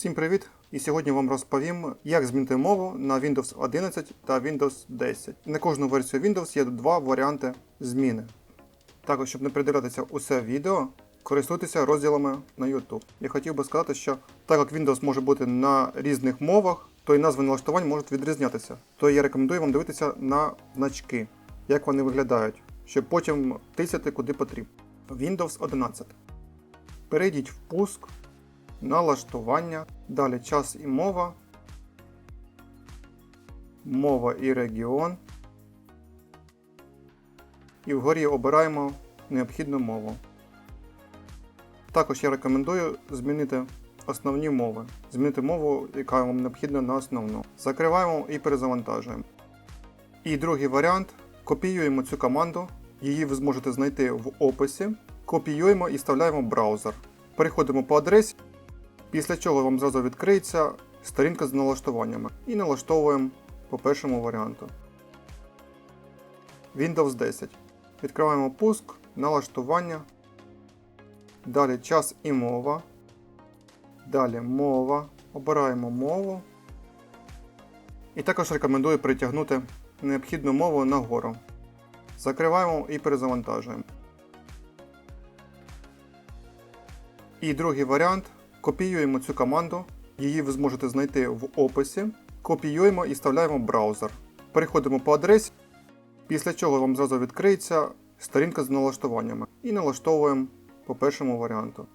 Всім привіт! І сьогодні вам розповім, як змінити мову на Windows 11 та Windows 10. На кожну версію Windows є два варіанти зміни. Також, щоб не придивлятися усе відео, користуйтеся розділами на YouTube. Я хотів би сказати, що так як Windows може бути на різних мовах, то і назви налаштувань можуть відрізнятися. То я рекомендую вам дивитися на значки, як вони виглядають, щоб потім тисяти куди потрібно. Windows 11. Перейдіть в пуск, налаштування, далі час і мова, мова і регіон. І вгорі обираємо необхідну мову. Також я рекомендую змінити основні мови. Змінити мову, яка вам необхідна на основну. Закриваємо і перезавантажуємо. І другий варіант копіюємо цю команду. Її ви зможете знайти в описі. Копіюємо і вставляємо в браузер. Переходимо по адресі, після чого вам зразу відкриється сторінка з налаштуваннями. І налаштовуємо по першому варіанту. Windows 10. Відкриваємо пуск, налаштування. Далі час і мова. Далі мова. Обираємо мову. І також рекомендую притягнути необхідну мову нагору. Закриваємо і перезавантажуємо. І другий варіант копіюємо цю команду. Її ви зможете знайти в описі. Копіюємо і вставляємо браузер. Переходимо по адресі, після чого вам зразу відкриється сторінка з налаштуваннями. І налаштовуємо по першому варіанту.